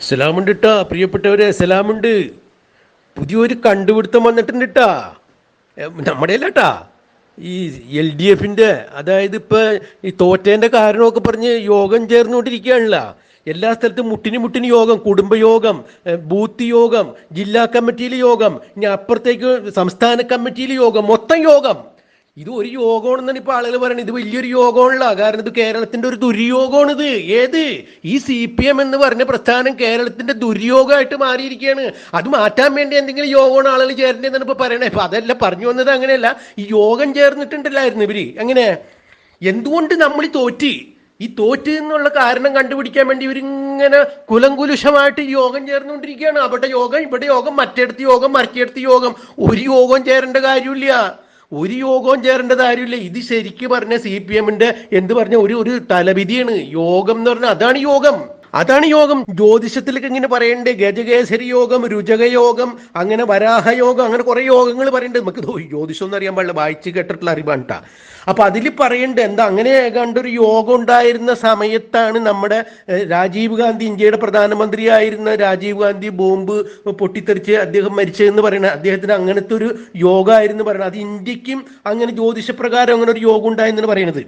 സലാമുണ്ട് ട്ടാ പ്രിയപ്പെട്ടവരെ സലാമുണ്ട്. പുതിയൊരു കണ്ടുപിടുത്തം വന്നിട്ടുണ്ട് ട്ടാ ഏ, നമ്മുടെ അല്ലാട്ടാ ഈ എൽ ഡി എഫിന്റെ അതായത് ഇപ്പോൾ ഈ തോറ്റേന്റെ കാരണമൊക്കെ പറഞ്ഞ് യോഗം ചേർന്നുകൊണ്ടിരിക്കുകയാണല്ലോ. എല്ലാ സ്ഥലത്തും മുട്ടിന് മുട്ടിന് യോഗം കുടുംബയോഗം ബൂത്ത് യോഗം ജില്ലാ കമ്മിറ്റിയിലെ യോഗം ഇനി അപ്പുറത്തേക്ക് സംസ്ഥാന കമ്മിറ്റിയിലെ യോഗം മൊത്തം യോഗം. ഇത് ഒരു യോഗമാണെന്നാണ് ഇപ്പൊ ആളുകൾ പറയുന്നത് ഇത് വലിയൊരു യോഗമാണല്ല. കാരണം ഇത് കേരളത്തിന്റെ ഒരു ദുര്യോഗമാണ് ഇത് ഏത്? ഈ സി പി എം എന്ന് പറഞ്ഞ പ്രസ്ഥാനം കേരളത്തിന്റെ ദുര്യോഗമായിട്ട് മാറിയിരിക്കുകയാണ്. അത് മാറ്റാൻ വേണ്ടി എന്തെങ്കിലും യോഗമാണ് ആളുകൾ ചേരേണ്ടതെന്നാണ് ഇപ്പൊ പറയണേ. ഇപ്പൊ അതല്ല പറഞ്ഞു വന്നത് അങ്ങനെയല്ല. ഈ യോഗം ചേർന്നിട്ടുണ്ടല്ലായിരുന്നു ഇവർ. അങ്ങനെ എന്തുകൊണ്ട് നമ്മൾ തോറ്റി? ഈ തോറ്റ് എന്നുള്ള കാരണം കണ്ടുപിടിക്കാൻ വേണ്ടി ഇവരിങ്ങനെ കുലങ്കുലുഷമായിട്ട് യോഗം ചേർന്നുകൊണ്ടിരിക്കുകയാണ്. അവിടെ യോഗം ഇവിടെ യോഗം മറ്റേടത്ത് യോഗം മറിച്ചെടുത്ത് യോഗം. ഒരു യോഗം ചേരേണ്ട കാര്യമില്ല. ഒരു യോഗവും ചേരേണ്ടത് കാര്യമില്ല. ഇത് ശരിക്കും പറഞ്ഞ സി പി എമ്മിന്റെ എന്ത് പറഞ്ഞ ഒരു ഒരു തലവിധിയാണ്. യോഗം എന്ന് പറഞ്ഞാൽ അതാണ് യോഗം. അതാണ് യോഗം. ജ്യോതിഷത്തിലേക്ക് ഇങ്ങനെ പറയണ്ടേ. ഗജകേസരി യോഗം രുചക യോഗം അങ്ങനെ വരാഹ യോഗം അങ്ങനെ കുറെ യോഗങ്ങൾ പറയണ്ടേ. നമുക്ക് ജ്യോതിഷം എന്ന് അറിയാൻ പാടില്ല. വായിച്ച് കേട്ടിട്ടുള്ള അറിവാണ് അപ്പൊ അതിൽ പറയേണ്ടത് എന്താ അങ്ങനെ ഏകാണ്ട് ഒരു യോഗം ഉണ്ടായിരുന്ന സമയത്താണ് നമ്മുടെ രാജീവ് ഗാന്ധി ഇന്ത്യയുടെ പ്രധാനമന്ത്രിയായിരുന്ന രാജീവ് ഗാന്ധി ബോംബ് പൊട്ടിത്തെറിച്ച് അദ്ദേഹം മരിച്ചതെന്ന് പറയുന്നത് അദ്ദേഹത്തിന് അങ്ങനത്തെ ഒരു യോഗമായിരുന്നു പറയുന്നത് അത് ഇന്ത്യക്കും അങ്ങനെ ജ്യോതിഷപ്രകാരം അങ്ങനെ ഒരു യോഗം ഉണ്ടായെന്നാണ് പറയുന്നത്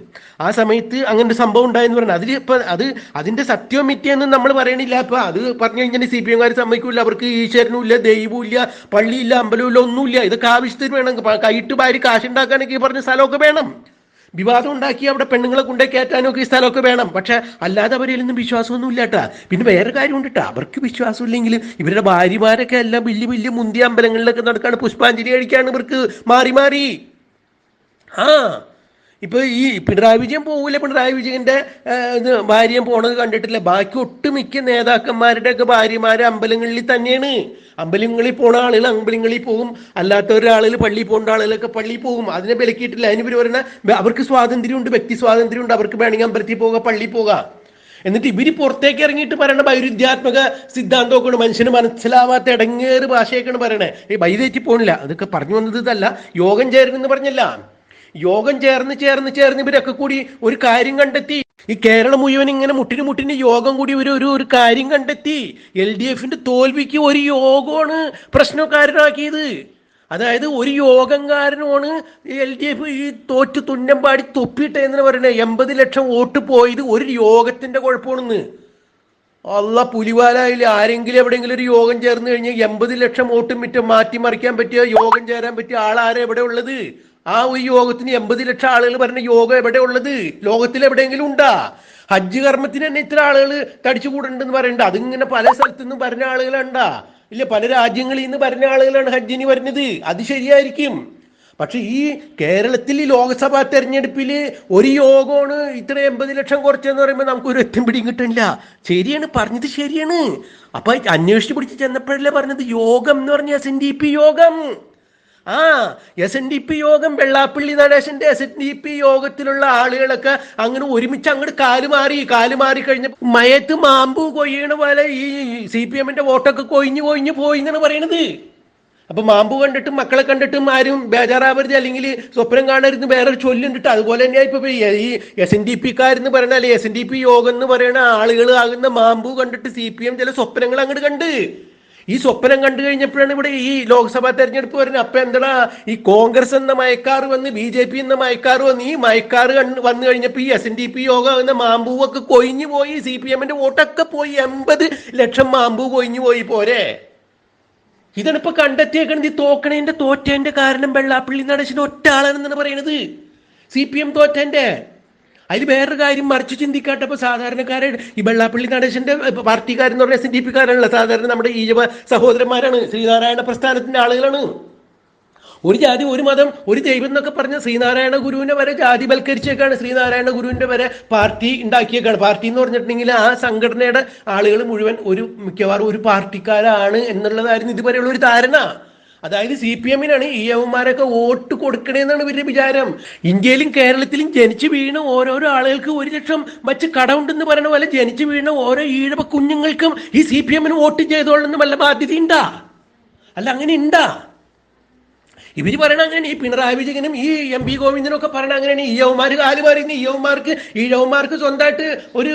ആ സമയത്ത് അങ്ങനെ ഒരു സംഭവം ഉണ്ടായെന്ന് പറയുന്നത് അതിൽ ഇപ്പൊ അത് അതിന്റെ സത്യവും മിറ്റിയെന്നും നമ്മൾ പറയണില്ല. അപ്പൊ അത് പറഞ്ഞു കഴിഞ്ഞാൽ സി പി എംകാർ സമ്മതിക്കില്ല അവർക്ക് ഈശ്വരനും ഇല്ല ദൈവവും ഇല്ല പള്ളിയില്ല അമ്പലവും ഇല്ല ഒന്നുമില്ല. ഇതൊക്കെ ആവശ്യത്തിന് വേണം. കൈയിട്ട് ഭാര്യ കാശുണ്ടാക്കാനൊക്കെ ഈ പറഞ്ഞ സ്ഥലമൊക്കെ വേണം. വിവാദം ഉണ്ടാക്കി അവിടെ പെണ്ണുങ്ങളെ കൊണ്ടേ കയറ്റാനൊക്കെ ഈ സ്ഥലമൊക്കെ വേണം. പക്ഷെ അല്ലാതെ അവരിൽ നിന്നും വിശ്വാസമൊന്നും ഇല്ലാട്ടാ പിന്നെ വേറെ കാര്യം ഉണ്ടിട്ടാ അവർക്ക് വിശ്വാസം ഇല്ലെങ്കിലും ഇവരുടെ ഭാര്യമാരൊക്കെ എല്ലാം വലിയ വലിയ മുന്തിയ അമ്പലങ്ങളിലൊക്കെ നടക്കാണ്. പുഷ്പാഞ്ജലി കഴിക്കാണ് ഇവർക്ക് മാറി മാറി. ആ ഇപ്പൊ ഈ പിണറായി വിജയൻ പോകില്ല പിണറായി വിജയന്റെ ഇത് ഭാര്യയും പോണത് കണ്ടിട്ടില്ല? ബാക്കി ഒട്ടുമിക്ക നേതാക്കന്മാരുടെ ഒക്കെ ഭാര്യമാര് അമ്പലങ്ങളിൽ തന്നെയാണ്. അമ്പലങ്ങളിൽ പോണ ആളുകൾ അമ്പലങ്ങളിൽ പോകും. അല്ലാത്ത ആളുകൾ പള്ളിയിൽ പോകേണ്ട ആളുകളൊക്കെ പള്ളി പോകും. അതിനെ വിലക്കിയിട്ടില്ല അതിന് ഇവർ പറഞ്ഞ അവർക്ക് സ്വാതന്ത്ര്യമുണ്ട് വ്യക്തി സ്വാതന്ത്ര്യമുണ്ട്. അവർക്ക് വേണമെങ്കിൽ അമ്പലത്തിൽ പോകാം പള്ളി പോകാം. എന്നിട്ട് ഇവർ പുറത്തേക്ക് ഇറങ്ങിയിട്ട് പറയണ വൈരുദ്ധ്യാത്മക സിദ്ധാന്തമൊക്കെയാണ്. മനുഷ്യന് മനസ്സിലാവാത്ത ഇടങ്ങേറ് ഭാഷയൊക്കെയാണ് പറയണേ. ഈ വൈദേറ്റി പോണില്ല. അതൊക്കെ പറഞ്ഞു വന്നത് ഇതല്ല യോഗം ചേരുന്നെന്ന് പറഞ്ഞല്ല. യോഗം ചേർന്ന് ചേർന്ന് ചേർന്ന് ഇവരൊക്കെ കൂടി ഒരു കാര്യം കണ്ടെത്തി. ഈ കേരളം മുഴുവൻ ഇങ്ങനെ മുട്ടിന് മുട്ടിന് യോഗം കൂടി ഒരു ഒരു ഒരു കാര്യം കണ്ടെത്തി. എൽ ഡി എഫിന്റെ തോൽവിക്ക് ഒരു യോഗമാണ് പ്രശ്നക്കാരനാക്കിയത്. അതായത് ഒരു യോഗംകാരനുമാണ് എൽ ഡി എഫ് ഈ തോറ്റ് തുന്നം പാടി തൊപ്പിയിട്ടെന്ന് പറയുന്നത് എൺപത് ലക്ഷം വോട്ട് പോയത് ഒരു യോഗത്തിന്റെ കുഴപ്പമാണെന്ന്. അല്ല പുലിവാലായില്ല ആരെങ്കിലും എവിടെയെങ്കിലും ഒരു യോഗം ചേർന്ന് കഴിഞ്ഞാൽ എൺപത് ലക്ഷം വോട്ടും മിറ്റം മാറ്റിമറിക്കാൻ പറ്റിയ യോഗം ചേരാൻ പറ്റിയ ആളാരെ എവിടെ ഉള്ളത്? ആ ഒരു യോഗത്തിന് എൺപത് ലക്ഷം ആളുകൾ പറഞ്ഞ യോഗം എവിടെ ഉള്ളത്? ലോകത്തിൽ എവിടെയെങ്കിലും ഉണ്ടാ? ഹജ്ജ് കർമ്മത്തിന് തന്നെ ഇത്ര ആളുകൾ തടിച്ചു കൂടണ്ടെന്ന് പറയണ്ട. അതിങ്ങനെ പല സ്ഥലത്തു നിന്നും പറഞ്ഞ ആളുകളുണ്ടാ? ഇല്ല പല രാജ്യങ്ങളിൽ നിന്ന് പറഞ്ഞ ആളുകളാണ് ഹജ്ജിന് വരുന്നത്. അത് ശരിയായിരിക്കും. പക്ഷെ ഈ കേരളത്തിൽ ലോകസഭാ തെരഞ്ഞെടുപ്പിൽ ഒരു യോഗമാണ് ഇത്ര എൺപത് ലക്ഷം കുറച്ചെന്ന് പറയുമ്പോൾ നമുക്ക് ഒരു എത്തും പിടിയും കിട്ടണില്ല. ശരിയാണ് പറഞ്ഞത് ശരിയാണ്. അപ്പൊ അന്വേഷിച്ച് പിടിച്ച് ചെന്നപ്പോഴല്ലേ പറഞ്ഞത് യോഗം എന്ന് പറഞ്ഞ എസ് എൻ ഡി പി യോഗം. ആ എസ് എൻ ഡി പി യോഗം വെള്ളാപ്പള്ളി നടേശന്റെ എസ് എൻ ഡി പി യോഗത്തിലുള്ള ആളുകളൊക്കെ അങ്ങനെ ഒരുമിച്ച് അങ്ങോട്ട് കാലുമാറി കാലുമാറി കഴിഞ്ഞ മയത്ത് മാമ്പു കൊയ്യണ പോലെ ഈ സി പി എമ്മിന്റെ വോട്ടൊക്കെ കൊയിഞ്ഞു കൊയിഞ്ഞു പോയി എന്നാണ് പറയണത്. അപ്പൊ മാമ്പു കണ്ടിട്ടും മക്കളെ കണ്ടിട്ടും ആരും ബേജാറാവരുത്. അല്ലെങ്കിൽ സ്വപ്നം കാണരുത് വേറൊരു ചൊല്ലുണ്ടിട്ട്. അതുപോലെ തന്നെയാ ഇപ്പൊ ഈ എസ് എൻ ഡി പിക്കാരെന്ന് പറയണ അല്ലെ എസ് എൻ ഡി പി യോഗം എന്ന് പറയുന്ന ആളുകൾ ആകുന്ന മാമ്പു കണ്ടിട്ട് സി പി എം ചില സ്വപ്നങ്ങൾ അങ്ങോട്ട് കണ്ട്. ഈ സ്വപ്നം കണ്ടു കഴിഞ്ഞപ്പോഴാണ് ഇവിടെ ഈ ലോക്സഭാ തെരഞ്ഞെടുപ്പ് വരുന്നത്. അപ്പൊ എന്താ ഈ കോൺഗ്രസ് എന്ന മയക്കാർ വന്ന് ബി ജെ പി എന്ന മയക്കാർ വന്ന് ഈ മയക്കാർ വന്നു കഴിഞ്ഞപ്പോ ഈ എസ് എൻ ഡി പി യോഗ എന്ന മാമ്പൂവൊക്കെ കൊയിഞ്ഞു പോയി. സി പി എമ്മിന്റെ വോട്ടൊക്കെ പോയി. എൺപത് ലക്ഷം മാമ്പൂ കൊയിഞ്ഞു പോയി. പോരെ? ഇതാണ് ഇപ്പൊ കണ്ടെത്തിയേക്കണത്. ഈ തോക്കണേന്റെ തോറ്റേന്റെ കാരണം വെള്ളാപ്പള്ളി നടേശന്റെ ഒറ്റ ആളാണെന്നാണ് പറയണത്. സി പി എം തോറ്റേന്റെ. അതിൽ വേറൊരു കാര്യം മറിച്ച് ചിന്തിക്കാട്ടെ ഇപ്പോൾ സാധാരണക്കാരെ ഈ വെള്ളാപ്പള്ളി നടേശന്റെ പാർട്ടിക്കാരെന്ന് പറഞ്ഞാൽ എസ്. ഡി. പി കാരാണല്ലോ സാധാരണ നമ്മുടെ ഈ സഹോദരന്മാരാണ്. ശ്രീനാരായണ പ്രസ്ഥാനത്തിന്റെ ആളുകളാണ്. ഒരു ജാതി ഒരു മതം ഒരു ദൈവം എന്നൊക്കെ പറഞ്ഞ ശ്രീനാരായണ ഗുരുവിനെ വരെ ജാതിവൽക്കരിച്ചേക്കാണ്. ശ്രീനാരായണ ഗുരുവിന്റെ വരെ പാർട്ടി ഉണ്ടാക്കിയേക്കാണ്. പാർട്ടി എന്ന് പറഞ്ഞിട്ടുണ്ടെങ്കിൽ ആ സംഘടനയുടെ ആളുകൾ മുഴുവൻ ഒരു മിക്കവാറും ഒരു പാർട്ടിക്കാരാണ് എന്നുള്ളതായിരുന്നു ഇതുവരെയുള്ള ഒരു ധാരണ. അതായത് സി പി എമ്മിനാണ് ഈ യവന്മാരൊക്കെ വോട്ട് കൊടുക്കണേന്നാണ് ഇവരുടെ വിചാരം. ഇന്ത്യയിലും കേരളത്തിലും ജനിച്ചു വീണ ഓരോരോ ആളുകൾക്ക് ഒരു ലക്ഷം വച്ച് കടമുണ്ടെന്ന് പറയുന്ന പോലെ ജനിച്ചു വീണ ഓരോ ഈഴവ കുഞ്ഞുങ്ങൾക്കും ഈ സി പി എമ്മിന് വോട്ട് ചെയ്തോളെന്ന് വല്ല ബാധ്യത ഉണ്ടാ അല്ല അങ്ങനെ ഉണ്ടാ ഇവർ പറയണ അങ്ങനെ ഈ പിണറായി വിജയനും ഈ എം പി ഗോവിന്ദനും ഒക്കെ പറയണ അങ്ങനെയാണ്. ഈ യവന്മാർ കാൽ പറയുന്നത് ഈ യവന്മാർക്ക് ഈ യവന്മാർക്ക് സ്വന്തമായിട്ട് ഒരു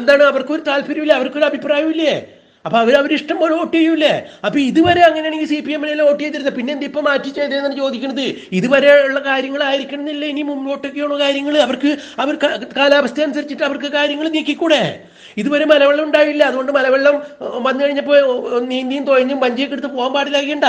എന്താണ് അവർക്കൊരു താല്പര്യമില്ല. അവർക്കൊരു അഭിപ്രായമില്ലേ അപ്പൊ അവർ അവരിഷ്ടം പോലെ വോട്ട് ചെയ്യൂലേ അപ്പൊ ഇതുവരെ അങ്ങനെയാണെങ്കിൽ സി പി എമ്മിനെ വോട്ട് ചെയ്തിരുന്നത്. പിന്നെ എന്ത് ഇപ്പൊ മാറ്റി ചെയ്തതെന്നാണ് ചോദിക്കുന്നത് ഇതുവരെ ഉള്ള കാര്യങ്ങളായിരിക്കണമെന്നില്ല ഇനി മുമ്പോട്ടൊക്കെയുള്ള കാര്യങ്ങൾ അവർക്ക് അവർ കാലാവസ്ഥ അനുസരിച്ചിട്ട് അവർക്ക് കാര്യങ്ങൾ നീക്കിക്കൂടെ? ഇതുവരെ മലവെള്ളം ഉണ്ടായില്ല. അതുകൊണ്ട് മലവെള്ളം വന്നു കഴിഞ്ഞപ്പോൾ നീന്തിയും തുഴഞ്ഞും വഞ്ചിയൊക്കെ എടുത്ത് പോകാൻ പാടില്ലാകണ്ട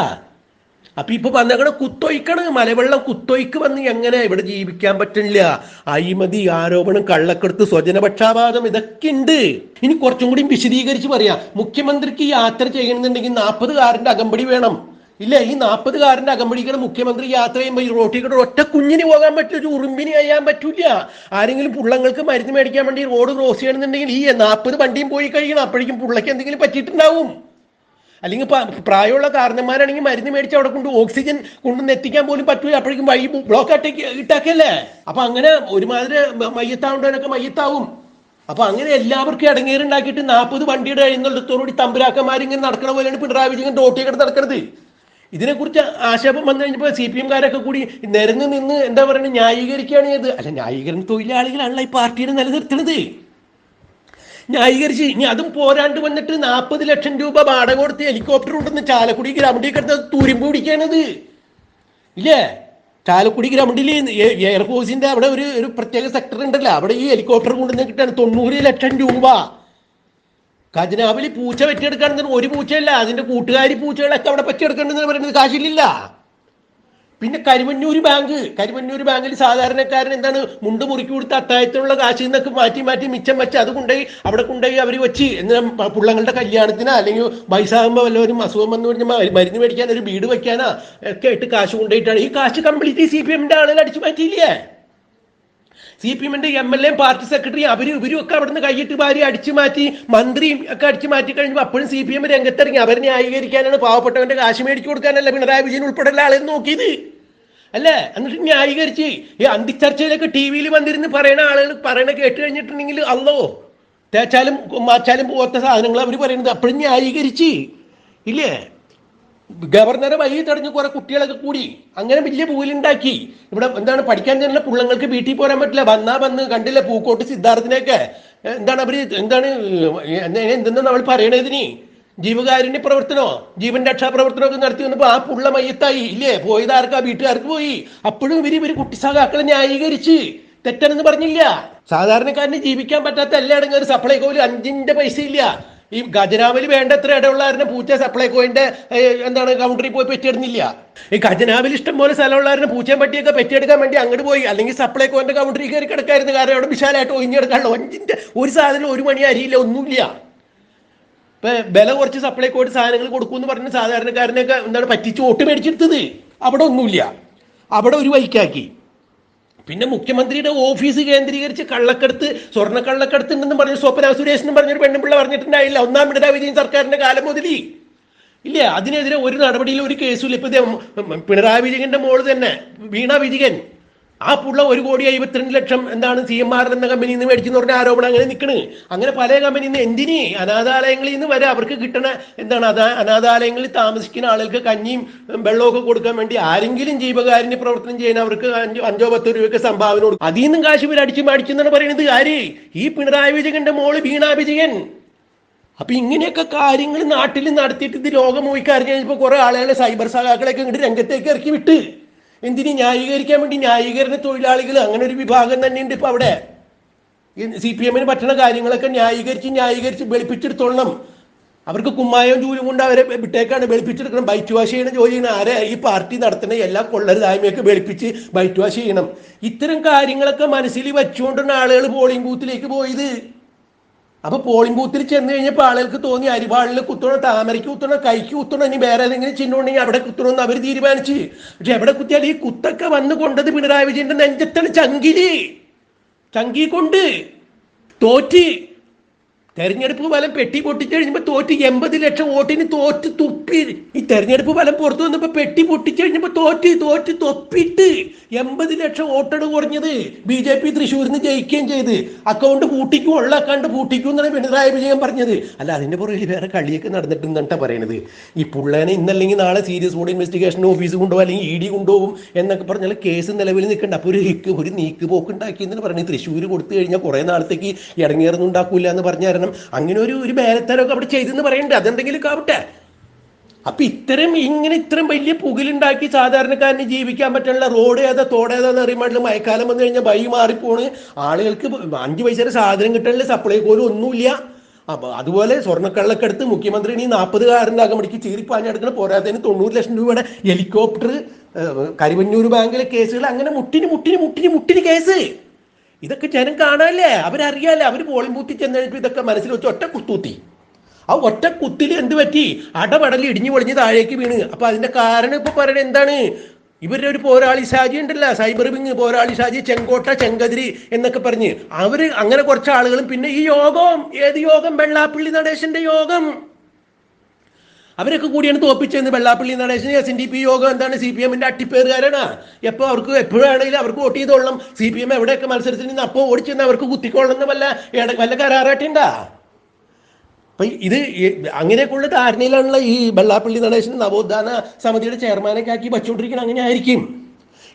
അപ്പൊ ഇപ്പൊ വന്നങ്ങനെ കുത്തൊഴിക്കണ്. മലവെള്ളം കുത്തൊയ്ക്ക് വന്ന് എങ്ങനെ ഇവിടെ ജീവിക്കാൻ പറ്റില്ല അഴിമതി ആരോപണം കള്ളക്കെടുത്ത് സ്വജനപക്ഷാപാതം ഇതൊക്കെ ഉണ്ട്. ഇനി കുറച്ചും കൂടി വിശദീകരിച്ച് പറയാം. മുഖ്യമന്ത്രിക്ക് യാത്ര ചെയ്യണമെന്നുണ്ടെങ്കിൽ നാൽപ്പത് കാറിന്റെ അകമ്പടി വേണം. ഇല്ല? ഈ നാൽപ്പത് കാറിന്റെ അകമ്പടിക്കുന്ന മുഖ്യമന്ത്രി യാത്ര ചെയ്യുമ്പോൾ ഈ റോട്ടിൽ കൂടെ ഒറ്റ കുഞ്ഞിന് പോകാൻ പറ്റില്ല ഒരു ഉറുമ്പിന് കഴിയാൻ പറ്റൂല ആരെങ്കിലും പുള്ളങ്ങൾക്ക് മരുന്ന് മേടിക്കാൻ വേണ്ടി റോഡ് ക്രോസ് ചെയ്യണമെന്നുണ്ടെങ്കിൽ ഈ നാൽപ്പത് വണ്ടിയും പോയി കഴിയണം. അപ്പോഴേക്കും പുള്ളക്ക് എന്തെങ്കിലും പറ്റിയിട്ടുണ്ടാവും. അല്ലെങ്കിൽ പ്രായമുള്ള കാരണന്മാരാണെങ്കിൽ മരുന്ന് മേടിച്ച് അവിടെ കൊണ്ട് ഓക്സിജൻ കൊണ്ടുവന്ന് എത്തിക്കാൻ പോലും പറ്റൂല. അപ്പോഴേക്കും വഴി ബ്ലോക്ക് ആട്ടേക്ക് ഇട്ടാക്കല്ലേ? അപ്പൊ അങ്ങനെ ഒരുമാതിരി മയ്യത്താവേണ്ടവനൊക്കെ മയ്യത്താവും. അപ്പൊ അങ്ങനെ എല്ലാവർക്കും ഇടങ്ങേറുണ്ടാക്കിയിട്ട് നാൽപ്പത് വണ്ടിയുടെ എഴുന്നള്ളത്തോടുകൂടി തമ്പുരാക്കന്മാരിങ്ങനെ നടക്കണ പോലെയാണ് പിണറായി വിജയൻ ഡോട്ടി കിടന്ന് നടക്കുന്നത് ഇതിനെക്കുറിച്ച് ആക്ഷേപം വന്നു കഴിഞ്ഞപ്പോൾ സി പി എംകാരൊക്കെ കൂടി നിരന്ന് നിന്ന് എന്താ പറയുക ന്യായീകരിക്കുകയാണ് ചെയ്ത് അല്ല ന്യായീകരണം തൊഴിലാളികളാണല്ലോ ഈ പാർട്ടിയെ നിലനിർത്തുന്നത് ന്യായീകരിച്ച് ഇനി അതും പോരാണ്ട് വന്നിട്ട് നാൽപ്പത് ലക്ഷം രൂപ വാടക കൊടുത്ത് ഹെലികോപ്റ്റർ ഉണ്ടെന്ന് ചാലക്കുടി ഗ്രൗണ്ടിൽ കിടന്ന് തുരുമ്പ് പിടിക്കണത് ഇല്ലേ? ചാലക്കുടി ഗ്രൗണ്ടിൽ എയർഫോഴ്സിന്റെ അവിടെ ഒരു ഒരു പ്രത്യേക സെക്ടർ ഉണ്ടല്ലോ. അവിടെ ഈ ഹെലികോപ്റ്റർ കൊണ്ടുവന്ന് കിട്ടാണ് തൊണ്ണൂറ് ലക്ഷം രൂപ. ഖജനാവിൽ പൂച്ച വെച്ചെടുക്കാണെന്ന് ഒരു പൂച്ചയല്ല. അതിന്റെ കൂട്ടുകാരി പൂച്ചകളൊക്കെ അവിടെ പറ്റിയെടുക്കണമെന്ന് പറയുന്നത് കാശില്ല പിന്നെ കരിമന്നൂർ ബാങ്ക്. കരിമന്നൂർ ബാങ്കിൽ സാധാരണക്കാരൻ എന്താണ്? മുണ്ട് മുറുക്കി കൊടുത്ത് അത്തായത്തിനുള്ള കാശിൽ നിന്നൊക്കെ മാറ്റി മാറ്റി മിച്ചം വെച്ച് അത് കൊണ്ടുപോയി അവിടെ കൊണ്ടുപോയി അവർ വെച്ച്. എന്നാൽ പിള്ളങ്ങളുടെ കല്യാണത്തിനാ അല്ലെങ്കിൽ വയസ്സാകുമ്പോൾ വല്ലവരും അസുഖം വന്നു കഴിഞ്ഞാൽ മരുന്ന് മേടിക്കാൻ ഒരു വീട് വെക്കാനാ ഒക്കെ ആയിട്ട് കാശ് കൊണ്ടുപോയിട്ടാണ്. ഈ കാശ് കംപ്ലീറ്റ് സി പി എമ്മിന്റെ ആളുകൾ അടിച്ചു മാറ്റിയില്ലേ? സി പി എമ്മിന്റെ M L A party secretary അവരും ഇവരും ഒക്കെ അവിടുന്ന് കൈയിട്ട് ഭാര്യ അടിച്ചു മാറ്റി മന്ത്രിയും ഒക്കെ അടിച്ചു മാറ്റി കഴിഞ്ഞപ്പോൾ അപ്പോഴും സി പി എം രംഗത്തിറങ്ങി. അവരെ ന്യായീകരിക്കാനാണ് പാവപ്പെട്ടവന്റെ കാശ് മേടിച്ചു കൊടുക്കാനല്ല പിണറായി വിജയൻ ഉൾപ്പെടെയുള്ള ആളെ നോക്കിയത്. അല്ലേ? എന്നിട്ട് ന്യായീകരിച്ച് ഈ അന്തിച്ചർച്ചയിലൊക്കെ ടി വിയിൽ വന്നിരുന്ന് പറയുന്ന ആളുകൾ പറയണ കേട്ട് കഴിഞ്ഞിട്ടുണ്ടെങ്കിൽ അല്ലോ തേച്ചാലും മാച്ചാലും പോകാത്ത സാധനങ്ങൾ അവർ പറയുന്നത്. അപ്പോഴും ന്യായീകരിച്ച്. ഇല്ലേ? ഗവർണറെ വഴി തടഞ്ഞ് കുറെ കുട്ടികളൊക്കെ കൂടി അങ്ങനെ വലിയ പൂലുണ്ടാക്കി ഇവിടെ എന്താണ് പഠിക്കാൻ തന്നെ പുള്ളങ്ങൾക്ക് വീട്ടിൽ പോരാൻ പറ്റില്ല. വന്നാ വന്ന് കണ്ടില്ല പൂക്കോട്ട് സിദ്ധാർത്ഥിനെയൊക്കെ? എന്താണ് അവർ എന്താണ് എന്താണ് നമ്മൾ പറയണതിന്? ജീവകാരുണ്യ പ്രവർത്തനോ ജീവൻ രക്ഷാ പ്രവർത്തനമൊക്കെ നടത്തി വന്നപ്പോ ആ പുള്ള മയ്യത്തായി ഇല്ലേ? പോയത് ആർക്കാ വീട്ടുകാർക്ക് പോയി? അപ്പോഴും ഇവർ ഇവർ കുട്ടി സഖാക്കളെ ന്യായീകരിച്ച് തെറ്റെന്ന് പറഞ്ഞില്ല. സാധാരണക്കാരന് ജീവിക്കാൻ പറ്റാത്ത എല്ലാടും ഒരു സപ്ലൈകോയിൽ അഞ്ചിന്റെ പൈസ ഇല്ല ഈ ഖജനാവിൽ വേണ്ടത്ര ഇടമുള്ളവരെ പൂച്ച സപ്ലൈ കോയിന്റെ എന്താണ് കൗണ്ടറിൽ പോയി പെറ്റിയിടുന്നില്ല. ഈ ഖജനാവിൽ ഇഷ്ടം പോലെ സ്ഥലമുള്ളവരെ പൂച്ചയും പട്ടിയൊക്കെ പെറ്റിയെടുക്കാൻ വേണ്ടി അങ്ങോട്ട് പോയി. അല്ലെങ്കിൽ സപ്ലൈ കോയിന്റെ കൗണ്ടറിൽ കയറി കിടക്കായിരുന്നു. കാരണം അവിടെ വിശാലമായിട്ട് ഒഴിഞ്ഞെടുക്കാനുള്ള അഞ്ചിന്റെ ഒരു സാധനം ഒരു മണി അരിയില്ല ഒന്നുമില്ല. ഇപ്പൊ വില കുറച്ച് സപ്ലൈകോയിട്ട് സാധനങ്ങൾ കൊടുക്കുമെന്ന് പറഞ്ഞ സാധാരണക്കാരനെയൊക്കെ എന്താണ് പറ്റിച്ച് വോട്ട് മേടിച്ചെടുത്തത്? അവിടെ ഒന്നുമില്ല. അവിടെ ഒരു വൈക്കാക്കി. പിന്നെ മുഖ്യമന്ത്രിയുടെ ഓഫീസ് കേന്ദ്രീകരിച്ച് കള്ളക്കടത്ത് സ്വർണ കള്ളക്കടത്ത് ഉണ്ടെന്ന് പറഞ്ഞു സ്വപ്ന സുരേഷിനും പറഞ്ഞൊരു പെണ്ണുപിള്ള പറഞ്ഞിട്ടുണ്ടായില്ല. ഒന്നാം പിണറായി വിജയൻ സർക്കാരിന്റെ കാലം മുതലി. ഇല്ല അതിനെതിരെ ഒരു നടപടിയിലും ഒരു കേസും ഇല്ല ഇപ്പൊ പിണറായി വിജയന്റെ മോൾ തന്നെ വീണ വിജയൻ ആ പുള്ള ഒരു കോടി എഴുപത്തിരണ്ട് ലക്ഷം എന്താണ് സി എം ആർ എന്ന കമ്പനിയിൽ നിന്ന് മേടിച്ചെന്ന് പറഞ്ഞ ആരോപണം അങ്ങനെ നിൽക്കണ് അങ്ങനെ പല കമ്പനിയിൽ നിന്ന് എന്തിന് അനാഥാലയങ്ങളിൽ നിന്ന് വരെ അവർക്ക് കിട്ടണ എന്താണ് അതാ അനാഥാലയങ്ങളിൽ താമസിക്കുന്ന ആളുകൾക്ക് കഞ്ഞിയും വെള്ളമൊക്കെ കൊടുക്കാൻ വേണ്ടി ആരെങ്കിലും ജീവകാരുണ്യ പ്രവർത്തനം ചെയ്യുന്ന അവർക്ക് അഞ്ചോ അഞ്ചോ പത്തോ രൂപയൊക്കെ സംഭാവന കൊടുക്കും. അതിൽ നിന്നും കാശ് ഇവർ അടിച്ചു മേടിച്ചെന്നാണ് പറയുന്നത്. ആര്? ഈ പിണറായി വിജയന്റെ മോൾ ഭീണാ വിജയൻ. അപ്പൊ ഇങ്ങനെയൊക്കെ കാര്യങ്ങൾ നാട്ടിൽ നടത്തിയിട്ട് ഇത് ലോകം മോയിക്കറിഞ്ഞു കഴിഞ്ഞപ്പോൾ കുറെ ആളുകളെ സൈബർ സഖാക്കളെയൊക്കെ ഇങ്ങോട്ട് രംഗത്തേക്ക് ഇറക്കി വിട്ട്. എന്തിന് ന്യായീകരിക്കാൻ വേണ്ടി ന്യായീകരണ തൊഴിലാളികൾ? അങ്ങനെ ഒരു വിഭാഗം തന്നെയുണ്ട് ഇപ്പൊ അവിടെ. സി പി എമ്മിന് പറ്റുന്ന കാര്യങ്ങളൊക്കെ ന്യായീകരിച്ച് ന്യായീകരിച്ച് വെളുപ്പിച്ചെടുത്തോളണം. അവർക്ക് കുമ്മായവും ജോലി കൊണ്ട് അവരെ വിട്ടേക്കാണ് വെളുപ്പിച്ചെടുക്കണം. ബൈറ്റ് വാഷ് ചെയ്യണം ജോലി ചെയ്യണം ആരെ? ഈ പാർട്ടി നടത്തുന്ന എല്ലാ കൊള്ളരുതായ്മയൊക്കെ വെളുപ്പിച്ച് ബൈറ്റ് വാഷ് ചെയ്യണം. ഇത്തരം കാര്യങ്ങളൊക്കെ മനസ്സിൽ വെച്ചുകൊണ്ടാണ് ആളുകൾ പോളിംഗ് ബൂത്തിലേക്ക് പോയത്. അപ്പൊ പോളിംഗ് ബൂത്തിൽ ചെന്ന് കഴിഞ്ഞപ്പോൾ ആളുകൾക്ക് തോന്നി അരിവാളിൽ കുത്തണം താമരയ്ക്ക് കുത്തണം കൈക്ക് കുത്തണം ഇനി വേറെ ഏതെങ്കിലും ചിഹ്നം ഉണ്ടെങ്കിൽ അവിടെ കുത്തണമെന്ന് അവർ തീരുമാനിച്ചു. പക്ഷെ എവിടെ കുത്തിയാൽ ഈ കുത്തൊക്കെ വന്ന് കൊണ്ടത് പിണറായി വിജയന്റെ നെഞ്ചത്താണ് ചങ്കിലി ചങ്കി കൊണ്ട് തോറ്റ്. തെരഞ്ഞെടുപ്പ് ഫലം പെട്ടി പൊട്ടിച്ചു കഴിഞ്ഞപ്പോൾ തോറ്റ് എൺപത് ലക്ഷം വോട്ടിന് തോറ്റ് തുപ്പി. ഈ തെരഞ്ഞെടുപ്പ് ഫലം പുറത്തു വന്നപ്പോൾ പെട്ടി പൊട്ടിച്ചു കഴിഞ്ഞപ്പോൾ തോറ്റ് തോറ്റ് തൊപ്പിട്ട് എൺപത് ലക്ഷം വോട്ടാണ് കുറഞ്ഞത്. ബി ജെ പി തൃശ്ശൂരിൽ നിന്ന് ജയിക്കുകയും ചെയ്ത്. അക്കൗണ്ട് പൂട്ടിക്കും ഉള്ള അക്കൗണ്ട് പൂട്ടിക്കും എന്നാണ് പിണറായി വിജയൻ പറഞ്ഞത്. അല്ല അതിന്റെ പുറകിൽ വേറെ കളിയൊക്കെ നടന്നിട്ടുണ്ടെന്നാണ് പറയണത്. ഈ പുള്ളേനെ ഇന്നല്ലെങ്കിൽ നാളെ സീരിയസ് ബോർഡ് ഇൻവെസ്റ്റിഗേഷൻ ഓഫീസ് കൊണ്ടുപോകും അല്ലെങ്കിൽ ഇ ഡി കൊണ്ടുപോകും എന്നൊക്കെ പറഞ്ഞാൽ കേസ് നിലവിൽ നിൽക്കണ്ട. അപ്പോൾ ഒരു ഒരു നീക്ക് പോക്ക് ഉണ്ടാക്കി എന്ന് പറയുന്നത് തൃശ്ശൂർ കൊടുത്തു കഴിഞ്ഞാൽ കുറേ നാളത്തേക്ക് ഉണ്ടാക്കൂല എന്ന് പറഞ്ഞ കാരണം അങ്ങനെ ഒരു ഒരു ബേലത്തരമൊക്കെ അവിടെ ചെയ്തെന്ന് പറയണ്ടേ. അതെന്തെങ്കിലും ആവട്ടെ. അപ്പൊ ഇത്തരം ഇങ്ങനെ ഇത്രയും വലിയ പുകലുണ്ടാക്കി സാധാരണക്കാരന് ജീവിക്കാൻ പറ്റുള്ള റോഡ് ഏതാ തോട് ഏതാന്ന് അറിയുമ്പോൾ മഴക്കാലം വന്നു കഴിഞ്ഞാൽ വഴി മാറിപ്പോണ്. ആളുകൾക്ക് അഞ്ച് പൈസയുടെ സാധനം കിട്ടാനുള്ള സപ്ലൈ പോലും ഒന്നുമില്ല. അപ്പൊ അതുപോലെ സ്വർണക്കള്ളക്കെടുത്ത് മുഖ്യമന്ത്രി ഇനി നാൽപ്പത് കാരന്റെ അകമടിക്ക് ചീറിപ്പാഞ്ഞെടുക്കുന്ന പോരാത്തതിന് തൊണ്ണൂറ് ലക്ഷം രൂപയുടെ ഹെലികോപ്റ്റർ കരിവന്നൂർ ബാങ്കിലെ കേസുകൾ അങ്ങനെ മുട്ടിന് മുട്ടിന് മുട്ടിന് മുട്ടിന് കേസ്. ഇതൊക്കെ ജനം കാണാല്ലേ? അവരറിയാല്ലേ? അവർ പോളിംഗ് ബൂത്തിൽ ചെന്ന് കഴിഞ്ഞപ്പോൾ ഇതൊക്കെ മനസ്സിൽ വെച്ച് ഒറ്റ കുത്തൂത്തി ആ ഒറ്റ കുത്തിൽ എന്ത് പറ്റി? അടപടൽ ഇടിഞ്ഞു പൊളിഞ്ഞ് താഴേക്ക് വീണ്. അപ്പൊ അതിന്റെ കാരണം ഇപ്പൊ പറയണത് എന്താണ്? ഇവരുടെ ഒരു പോരാളി ഷാജി ഉണ്ടല്ലോ സൈബർ വിങ് പോരാളി ഷാജി ചെങ്കോട്ട ചെങ്കതിരി എന്നൊക്കെ പറഞ്ഞ്. അവർ അങ്ങനെ കുറച്ച് ആളുകളും പിന്നെ ഈ യോഗം ഏത് യോഗം? വെള്ളാപ്പള്ളി നടേശന്റെ യോഗം. അവരൊക്കെ കൂടിയാണ് തോപ്പിച്ചതെന്ന് Vellappally Natesan S N D P യോഗം എന്താണ്? സി പി എമ്മിന്റെ അട്ടിപ്പേറുകാരാണ്. എപ്പോൾ അവർക്ക് എപ്പോഴാണെങ്കിലും അവർക്ക് വോട്ട് ചെയ്തോളണം. സി പി എം എവിടെയൊക്കെ മത്സരത്തിൽ നിന്ന് അപ്പോൾ ഓടിച്ചെന്ന് അവർക്ക് കുത്തിക്കൊള്ളണം വല്ല വല്ല കരാറാട്ടുണ്ടാ അപ്പൊ ഇത് അങ്ങനെയൊക്കെയുള്ള ധാരണയിലാണുള്ള ഈ വെള്ളാപ്പള്ളി നടേശൻ നവോത്ഥാന സമിതിയുടെ ചെയർമാനൊക്കെ ആക്കി വച്ചുകൊണ്ടിരിക്കണം അങ്ങനെ ആയിരിക്കും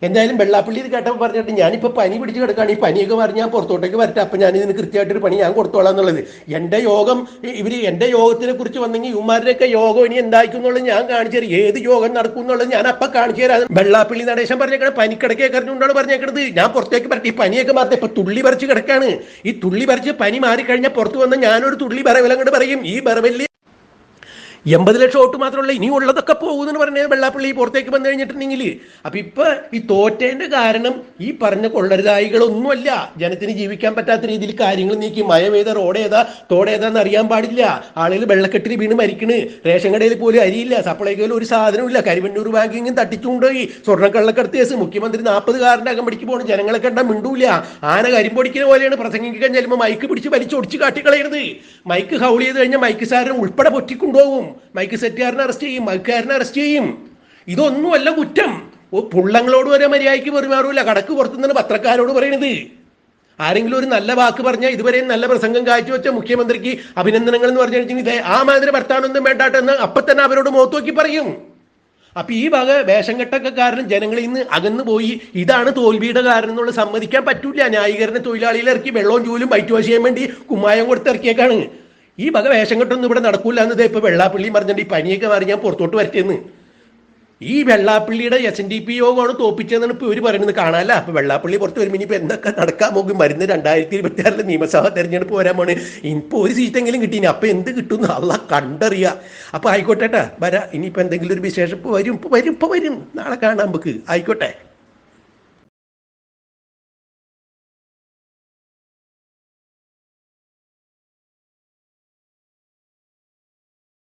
എന്തായാലും വെള്ളാപ്പള്ളി ഇത് കേട്ടപ്പോൾ പറഞ്ഞിട്ട് ഞാനിപ്പോൾ പനി പിടിച്ച് കിടക്കുകയാണ് ഈ പനിയൊക്കെ പറഞ്ഞ് ഞാൻ പുറത്തോട്ടേക്ക് വരട്ടെ. അപ്പം ഞാൻ കൃത്യമായിട്ടൊരു പണി ഞാൻ കൊടുത്തോളാം എന്നുള്ളത്. എന്റെ യോഗം ഇവർ എന്റെ യോഗത്തിനെ കുറിച്ച് വന്നെങ്കിൽ ഇവന്മാരുടെയൊക്കെ യോഗം ഇനി എന്തായിരിക്കും എന്നുള്ളത് ഞാൻ കാണിച്ചു തരും. ഏത് യോഗം നടക്കും എന്നുള്ളത് ഞാൻ അപ്പം കാണിച്ചു തരാം. വെള്ളാപ്പള്ളി നടേശൻ പറഞ്ഞേക്കണത് പനിക്കിടക്കേ കറിഞ്ഞുകൊണ്ടാണ് പറഞ്ഞേക്കണത്. ഞാൻ പുറത്തേക്ക് പറഞ്ഞു ഈ പനിയൊക്കെ മാറി ഇപ്പം തുള്ളി പറിച്ച് കിടക്കാണ്. ഈ തുള്ളി പറിച്ച് പനി മാറിക്കഴിഞ്ഞാൽ പുറത്ത് വന്ന് ഞാനൊരു തുള്ളി ബറവിലങ്ങോട്ട് പറയും. ഈ ബറവല്ലി എൺപത് ലക്ഷം വോട്ട് മാത്രമല്ല ഇനി ഉള്ളതൊക്കെ പോകുമെന്ന് പറഞ്ഞാൽ വെള്ളാപ്പള്ളി പുറത്തേക്ക് വന്നു കഴിഞ്ഞിട്ടുണ്ടെങ്കിൽ അപ്പൊ ഇപ്പൊ ഈ തോറ്റേന്റെ കാരണം ഈ പറഞ്ഞ കൊള്ളരുതായികളൊന്നുമല്ല. ജനത്തിന് ജീവിക്കാൻ പറ്റാത്ത രീതിയിൽ കാര്യങ്ങൾ നീക്കി മഴ പെയ്ത റോഡ് ഏതാ തോട് ഏതാന്ന് അറിയാൻ പാടില്ല. ആളുകൾ വെള്ളക്കെട്ടിൽ വീണ് മരിക്കണ്. റേഷൻ കടയിൽ പോലും അരിയില്ല. സപ്ലൈക്കോയിൽ ഒരു സാധനമില്ല കരിവണ്ണൂർ ബാങ്കിങ്ങും തട്ടിച്ചുകൊണ്ടുപോയി. സ്വർണക്കള്ളക്കടത്ത് കേസ്. മുഖ്യമന്ത്രി നാൽപ്പത് കാറിന്റെ അകമ്പടിക്ക് പോകണം ജനങ്ങളെ കണ്ടാൽ മിണ്ടൂല. ആന കരിമ്പൊടിക്കുന്ന പോലെയാണ് പ്രസംഗിക്കാൻ ചെല്ലുമ്പോൾ മൈക്ക് പിടിച്ച് വലിച്ചൊടിച്ച് കാട്ടിക്കളയരുത് മൈക്ക് ഹൗൾ ചെയ്ത് കഴിഞ്ഞാൽ മൈക്ക് സാറിനെ ഉൾപ്പെടെ പൊറ്റിക്കൊണ്ടുപോകും മൈക്ക് സെറ്റുകാരനെ അറസ്റ്റ് ചെയ്യും മൈക്കുകാരനെ അറസ്റ്റ് ചെയ്യും. ഇതൊന്നുമല്ല കുറ്റം. പുള്ളങ്ങളോട് വരെ മര്യാദയ്ക്ക് പെരുമാറൂല. കടക്ക് പുറത്തുനിന്ന് പത്രക്കാരോട് പറയണത്. ആരെങ്കിലും ഒരു നല്ല വാക്ക് പറഞ്ഞാൽ ഇതുവരെയും നല്ല പ്രസംഗം കാഴ്ചവെച്ച മുഖ്യമന്ത്രിക്ക് അഭിനന്ദനങ്ങൾ എന്ന് പറഞ്ഞു ഇതേ ആ മാതിരി ഭർത്താനൊന്നും വേണ്ടാട്ടെന്ന് അപ്പൊ തന്നെ അവരോട് മുഖത്ത് നോക്കി പറയും. അപ്പൊ ഈ വക വേഷം കെട്ടൊക്കെ കാരണം ജനങ്ങളിൽ നിന്ന് അകന്നു പോയി. ഇതാണ് തോൽവിയുടെ കാരണം എന്നുള്ള സമ്മതിക്കാൻ പറ്റൂല. ന്യായീകരണ തൊഴിലാളികളെ ഇറക്കി വെള്ളവും ജൂലും വൈറ്റ് വാഷ് ചെയ്യാൻ വേണ്ടി കുമ്മായം കൊടുത്ത് ഇറക്കിയേക്കാണ് ഈ വക വേഷം കെട്ടൊന്നും ഇവിടെ നടക്കൂല എന്നത് ഇപ്പൊ വെള്ളാപ്പള്ളിയും പറഞ്ഞിട്ട് ഈ പനിയൊക്കെ മാറി ഞാൻ പുറത്തോട്ട് വരട്ടെന്ന്. ഈ വെള്ളാപ്പള്ളിയുടെ എസ് എൻ ഡി പി യോഗമാണ് തോപ്പിച്ചതെന്നാണ് ഇപ്പൊ ഇവർ പറയുന്നത്. കാണാനല്ല അപ്പൊ വെള്ളാപ്പള്ളി പുറത്ത് വരുമ്പോൾ ഇനിയിപ്പോൾ എന്തൊക്കെ നടക്കാൻ പോകും? മരുന്ന് രണ്ടായിരത്തി ഇരുപത്തി ആറിലെ നിയമസഭാ തെരഞ്ഞെടുപ്പ് വരാൻ പോണ്. ഇനിയിപ്പോ ഒരു സീറ്റ് എങ്കിലും കിട്ടീനി. അപ്പൊ എന്ത് കിട്ടും അള്ള കണ്ടറിയ. അപ്പൊ ആയിക്കോട്ടെ ട്ടാ. വരാ. ഇനിയിപ്പോൾ എന്തെങ്കിലും ഒരു വിശേഷം. ഇപ്പൊ വരും. ഇപ്പൊ വരും. ഇപ്പൊ വരും. നാളെ കാണാം നമുക്ക്. ആയിക്കോട്ടെ.